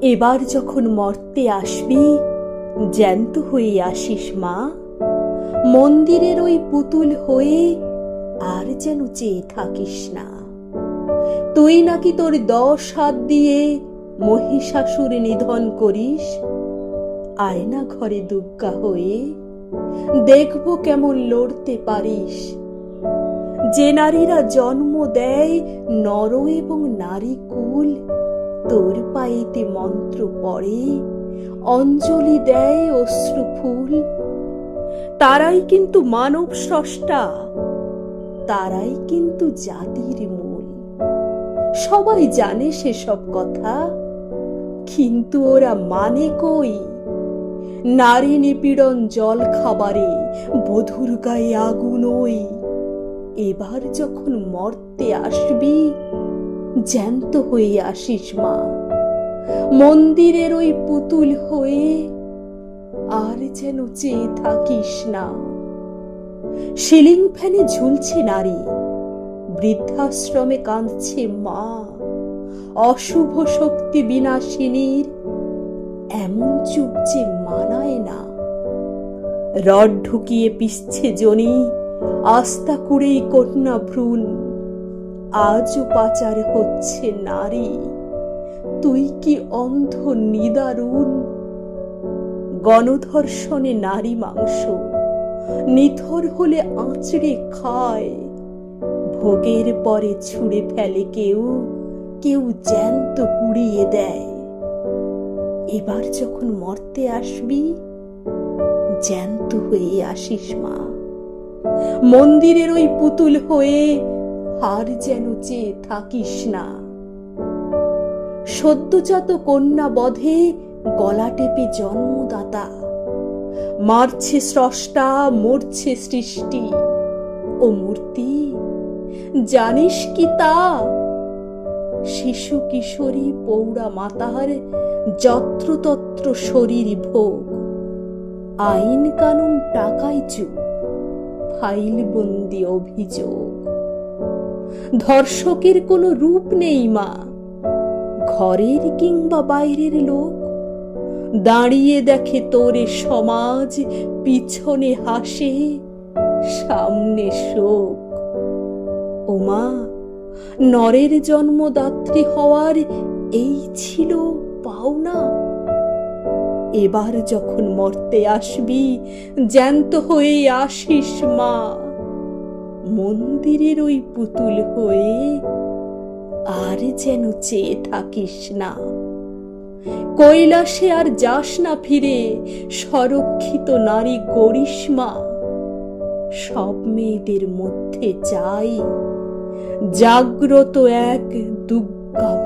এবার যখন মর্তে আসবি, জ্যান্ত হয়ে আসিস মা। মন্দিরের ওই পুতুল হয়ে আর যেন চেয়ে থাকিস না। তুই নাকি তোর দশ হাত দিয়ে মহিষাসুর নিধন করিস। আয়না ঘরে দুগ্গা হয়ে দেখব কেমন লড়তে পারিস। যে নারীরা জন্ম দেয় নর এবং নারী কুল তোর পায়েতে মন্ত্র পড়ে, অঞ্জলি দেয় অশ্রু ফুল। তারাই কিন্তু মানব স্রষ্টা, তারাই কিন্তু জাতির মূল। সবাই জানে সেসব কথা, কিন্তু ওরা মানে কই? নারী নিপীড়ন জল খাবারে, বধুর গায়ে আগুন ওই। এবার যখন মর্তে আসবি জ্যান্ত হয়ে আসিস মা। মন্দিরের ওই পুতুল হয়ে আর যেন চেয়ে থাকিস না। সিলিং ফ্যানে ঝুলছে নারী। বৃদ্ধাশ্রমে কাঁদছে মা। অশুভ শক্তি বিনাশিনীর এমন চুপ যে মানায় না। রড ঢুকিয়ে পিসছে জনি, আস্তা কুড়েই কন্যা ভ্রূণ। আজও পাচার হচ্ছে নারী। তুই কি অন্ধ নিদারুণ? গণধর্ষণে নারী মাংস, নিথর হলে আঁচড়ে খায়। ভোগের পরে ছুঁড়ে ফেলে কেউ কেউ জ্যান্ত পুড়িয়ে দেয়। এবার যখন মরতে আসবি, জ্যান্ত হয়ে আসিস মা। মন্দিরের ওই পুতুল হয়ে হার যেন চেয়ে থাকিস না। সদ্যজাত কন্যা বধে গলা টেপে জন্মদাতা। মারছে স্রষ্টা, মরছে সৃষ্টি। ও মূর্তি, জানিস কি তা? শিশু কিশোরী পৌরা মাতার যত্রতত্র শরীর ভোগ। আইন কানুন টাকায় চুপ ফাইল বন্দি অভিযোগ। ধর্ষকের কোনো রূপ নেই, মা। ঘরের কিংবা বাইরের লোক। দাঁড়িয়ে দেখে তোরে সমাজ পিছনে হাসে, সামনে শোক। ওমা নরের জন্মদাত্রী হওয়ার এই ছিল পাওনা। এবার যখন মরতে আসবি, জ্যান্ত হয়ে আসিস, মা। মন্দিরের ওই পুতুল হয়ে আর যেন চেয়ে থাকিস না। কৈলাসে আর যাস না ফিরে সংরক্ষিত নারী গরিষ্মা সব মেয়েদের মধ্যে চাই জাগ্রত এক দুর্গা